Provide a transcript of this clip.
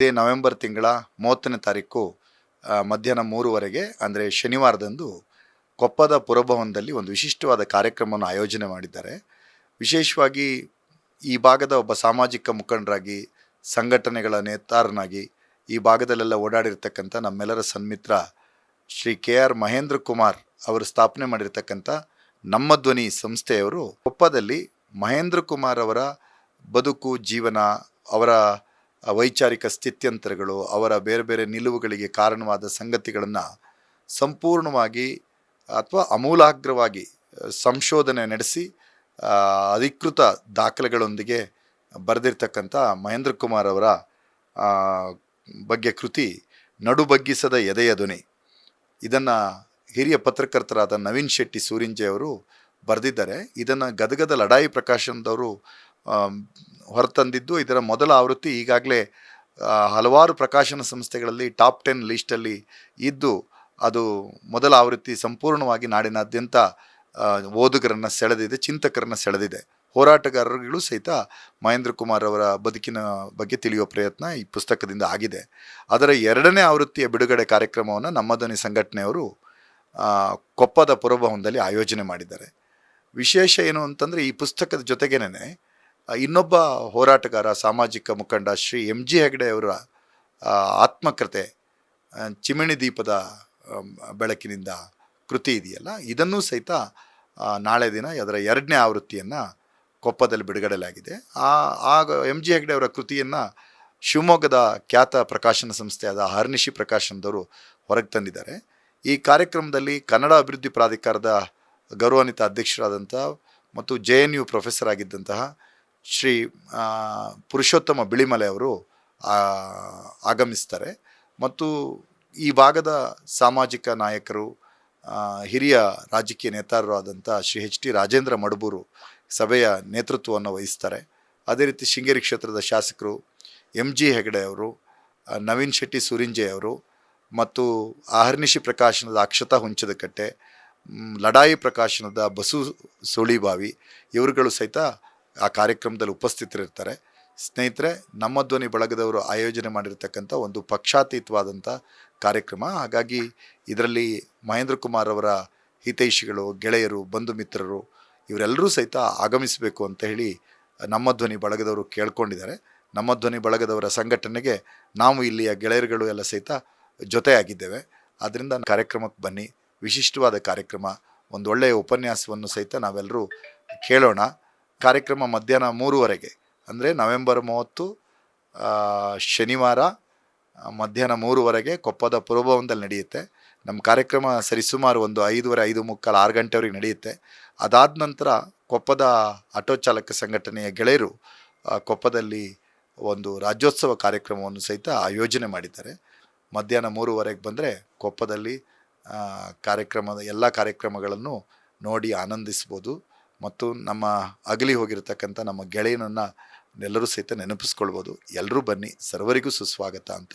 ಇದೇ ನವೆಂಬರ್ ತಿಂಗಳ ಮೂವತ್ತನೇ ತಾರೀಕು ಮಧ್ಯಾಹ್ನ ಮೂರುವರೆಗೆ, ಅಂದರೆ ಶನಿವಾರದಂದು ಕೊಪ್ಪದ ಪುರಭವನದಲ್ಲಿ ಒಂದು ವಿಶಿಷ್ಟವಾದ ಕಾರ್ಯಕ್ರಮವನ್ನು ಆಯೋಜನೆ ಮಾಡಿದ್ದಾರೆ. ವಿಶೇಷವಾಗಿ ಈ ಭಾಗದ ಒಬ್ಬ ಸಾಮಾಜಿಕ ಮುಖಂಡರಾಗಿ, ಸಂಘಟನೆಗಳ ನೇತಾರನಾಗಿ ಈ ಭಾಗದಲ್ಲೆಲ್ಲ ಓಡಾಡಿರ್ತಕ್ಕಂಥ ನಮ್ಮೆಲ್ಲರ ಸನ್ಮಿತ್ರ ಶ್ರೀ ಕೆ ಆರ್ ಮಹೇಂದ್ರ ಕುಮಾರ್ ಅವರು ಸ್ಥಾಪನೆ ಮಾಡಿರ್ತಕ್ಕಂಥ ನಮ್ಮ ಧ್ವನಿ ಸಂಸ್ಥೆಯವರು ಕೊಪ್ಪದಲ್ಲಿ ಮಹೇಂದ್ರ ಕುಮಾರ್ ಅವರ ಬದುಕು, ಜೀವನ, ಅವರ ವೈಚಾರಿಕ ಸ್ಥಿತ್ಯಂತರಗಳು, ಅವರ ಬೇರೆ ಬೇರೆ ನಿಲುವುಗಳಿಗೆ ಕಾರಣವಾದ ಸಂಗತಿಗಳನ್ನು ಸಂಪೂರ್ಣವಾಗಿ ಅಥವಾ ಅಮೂಲಾಗ್ರವಾಗಿ ಸಂಶೋಧನೆ ನಡೆಸಿ ಅಧಿಕೃತ ದಾಖಲೆಗಳೊಂದಿಗೆ ಬರೆದಿರ್ತಕ್ಕಂಥ ಮಹೇಂದ್ರ ಕುಮಾರ್ ಅವರ ಬಗ್ಗೆ ಕೃತಿ ನಡುಬಗ್ಗಿಸದ ಎದೆಯ ಧ್ವನಿ ಇದನ್ನು ಹಿರಿಯ ಪತ್ರಕರ್ತರಾದ ನವೀನ್ ಶೆಟ್ಟಿ ಸೂರಿಂಜೆ ಅವರು ಬರೆದಿದ್ದಾರೆ. ಇದನ್ನು ಗದಗದ ಲಡಾಯಿ ಪ್ರಕಾಶನದವರು ಹೊರತಂದಿದ್ದು, ಇದರ ಮೊದಲ ಆವೃತ್ತಿ ಈಗಾಗಲೇ ಹಲವಾರು ಪ್ರಕಾಶನ ಸಂಸ್ಥೆಗಳಲ್ಲಿ ಟಾಪ್ ಟೆನ್ ಲಿಸ್ಟಲ್ಲಿ ಇದ್ದು, ಅದು ಮೊದಲ ಆವೃತ್ತಿ ಸಂಪೂರ್ಣವಾಗಿ ನಾಡಿನಾದ್ಯಂತ ಓದುಗರನ್ನು ಸೆಳೆದಿದೆ, ಚಿಂತಕರನ್ನು ಸೆಳೆದಿದೆ. ಹೋರಾಟಗಾರರುಗಳು ಸಹಿತ ಮಹೇಂದ್ರ ಕುಮಾರ್ ಅವರ ಬದುಕಿನ ಬಗ್ಗೆ ತಿಳಿಯುವ ಪ್ರಯತ್ನ ಈ ಪುಸ್ತಕದಿಂದ ಆಗಿದೆ. ಅದರ ಎರಡನೇ ಆವೃತ್ತಿಯ ಬಿಡುಗಡೆ ಕಾರ್ಯಕ್ರಮವನ್ನು ನಮ್ಮ ಧ್ವನಿ ಸಂಘಟನೆಯವರು ಕೊಪ್ಪದ ಪುರಭವನದಲ್ಲಿ ಆಯೋಜನೆ ಮಾಡಿದ್ದಾರೆ. ವಿಶೇಷ ಏನು ಅಂತಂದರೆ, ಈ ಪುಸ್ತಕದ ಜೊತೆಗೇನೆ ಇನ್ನೊಬ್ಬ ಹೋರಾಟಗಾರ, ಸಾಮಾಜಿಕ ಮುಖಂಡ ಶ್ರೀ ಎಂ ಜಿ ಹೆಗಡೆ ಅವರ ಆತ್ಮಕತೆ ಚಿಮಣಿ ದೀಪದ ಬೆಳಕಿನಿಂದ ಕೃತಿ ಇದೆಯಲ್ಲ? ಇದನ್ನೂ ಸಹಿತ ನಾಳೆ ದಿನ ಅದರ ಎರಡನೇ ಆವೃತ್ತಿಯನ್ನು ಕೊಪ್ಪದಲ್ಲಿ ಬಿಡುಗಡೆಲಾಗಿದೆ ಆ, ಆಗ ಎಂ ಜಿ ಹೆಗ್ಡೆ ಅವರ ಕೃತಿಯನ್ನು ಶಿವಮೊಗ್ಗದ ಖ್ಯಾತ ಪ್ರಕಾಶನ ಸಂಸ್ಥೆಯಾದ ಹರ್ನಿಶಿ ಪ್ರಕಾಶನದವರು ಹೊರಗೆ ತಂದಿದ್ದಾರೆ. ಈ ಕಾರ್ಯಕ್ರಮದಲ್ಲಿ ಕನ್ನಡ ಅಭಿವೃದ್ಧಿ ಪ್ರಾಧಿಕಾರದ ಗೌರವಾನ್ವಿತ ಅಧ್ಯಕ್ಷರಾದಂಥ ಮತ್ತು ಜೆ ಎನ್ ಯು ಪ್ರೊಫೆಸರ್ ಆಗಿದ್ದಂತಹ ಶ್ರೀ ಪುರುಷೋತ್ತಮ ಬಿಳಿಮಲೆ ಅವರು ಆಗಮಿಸ್ತಾರೆ. ಮತ್ತು ಈ ಭಾಗದ ಸಾಮಾಜಿಕ ನಾಯಕರು ಹಿರಿಯ ರಾಜಕೀಯ ನೇತಾರರು ಆದಂಥ ಶ್ರೀ ಎಚ್ ಟಿ ರಾಜೇಂದ್ರ ಮಡಬೂರು ಸಭೆಯ ನೇತೃತ್ವವನ್ನು ವಹಿಸ್ತಾರೆ. ಅದೇ ರೀತಿ ಶೃಂಗೇರಿ ಕ್ಷೇತ್ರದ ಶಾಸಕರು ಎಂ ಜಿ ಹೆಗಡೆ ಅವರು ನವೀನ್ ಶೆಟ್ಟಿ ಸುರಿಂಜೆ ಅವರು ಮತ್ತು ಆಹರ್ನಿಶಿ ಪ್ರಕಾಶನದ ಅಕ್ಷತಾ ಹುಂಚದಕಟ್ಟೆ ಕಟ್ಟೆ ಲಡಾಯಿ ಪ್ರಕಾಶನದ ಬಸು ಸೋಳಿಬಾವಿ, ಇವರುಗಳು ಸಹಿತ ಆ ಕಾರ್ಯಕ್ರಮದಲ್ಲಿ ಉಪಸ್ಥಿತರಿರ್ತಾರೆ. ಸ್ನೇಹಿತರೆ, ನಮ್ಮ ಧ್ವನಿ ಬಳಗದವರು ಆಯೋಜನೆ ಮಾಡಿರ್ತಕ್ಕಂಥ ಒಂದು ಪಕ್ಷಾತೀತವಾದಂಥ ಕಾರ್ಯಕ್ರಮ. ಹಾಗಾಗಿ ಇದರಲ್ಲಿ ಮಹೇಂದ್ರ ಕುಮಾರ್ ಅವರ ಹಿತೈಷಿಗಳು, ಗೆಳೆಯರು, ಬಂಧು ಮಿತ್ರರು ಇವರೆಲ್ಲರೂ ಸಹಿತ ಆಗಮಿಸಬೇಕು ಅಂತ ಹೇಳಿ ನಮ್ಮ ಧ್ವನಿ ಬಳಗದವರು ಕೇಳ್ಕೊಂಡಿದ್ದಾರೆ. ನಮ್ಮ ಧ್ವನಿ ಬಳಗದವರ ಸಂಘಟನೆಗೆ ನಾವು ಇಲ್ಲಿಯ ಗೆಳೆಯರುಗಳು ಎಲ್ಲ ಸಹಿತ ಜೊತೆಯಾಗಿದ್ದೇವೆ. ಆದ್ದರಿಂದ ಕಾರ್ಯಕ್ರಮಕ್ಕೆ ಬನ್ನಿ. ವಿಶಿಷ್ಟವಾದ ಕಾರ್ಯಕ್ರಮ. ಒಂದು ಒಳ್ಳೆಯ ಉಪನ್ಯಾಸವನ್ನು ಸಹಿತ ನಾವೆಲ್ಲರೂ ಕೇಳೋಣ. ಕಾರ್ಯಕ್ರಮ ಮಧ್ಯಾಹ್ನ ಮೂರುವರೆಗೆ, ಅಂದರೆ ನವೆಂಬರ್ ಮೂವತ್ತು ಶನಿವಾರ ಮಧ್ಯಾಹ್ನ ಮೂರುವರೆಗೆ ಕೊಪ್ಪದ ಪುರಭವನದಲ್ಲಿ ನಡೆಯುತ್ತೆ. ನಮ್ಮ ಕಾರ್ಯಕ್ರಮ ಸರಿಸುಮಾರು ಒಂದು ಐದುವರೆ, ಐದು ಮುಕ್ಕಾಲು ಆರು ಗಂಟೆವರೆಗೆ ನಡೆಯುತ್ತೆ. ಅದಾದ ನಂತರ ಕೊಪ್ಪದ ಆಟೋ ಚಾಲಕ ಸಂಘಟನೆಯ ಗೆಳೆಯರು ಕೊಪ್ಪದಲ್ಲಿ ಒಂದು ರಾಜ್ಯೋತ್ಸವ ಕಾರ್ಯಕ್ರಮವನ್ನು ಸಹಿತ ಆಯೋಜನೆ ಮಾಡಿದ್ದಾರೆ. ಮಧ್ಯಾಹ್ನ ಮೂರುವರೆಗೆ ಬಂದರೆ ಕೊಪ್ಪದಲ್ಲಿ ಕಾರ್ಯಕ್ರಮದ ಎಲ್ಲ ಕಾರ್ಯಕ್ರಮಗಳನ್ನು ನೋಡಿ ಆನಂದಿಸ್ಬೋದು. ಮತ್ತು ನಮ್ಮ ಅಗಲಿ ಹೋಗಿರತಕ್ಕಂಥ ನಮ್ಮ ಗೆಳೆಯನನ್ನು ಎಲ್ಲರೂ ಸಹಿತ ನೆನಪಿಸ್ಕೊಳ್ಬೋದು. ಎಲ್ಲರೂ ಬನ್ನಿ. ಸರ್ವರಿಗೂ ಸುಸ್ವಾಗತ ಅಂತ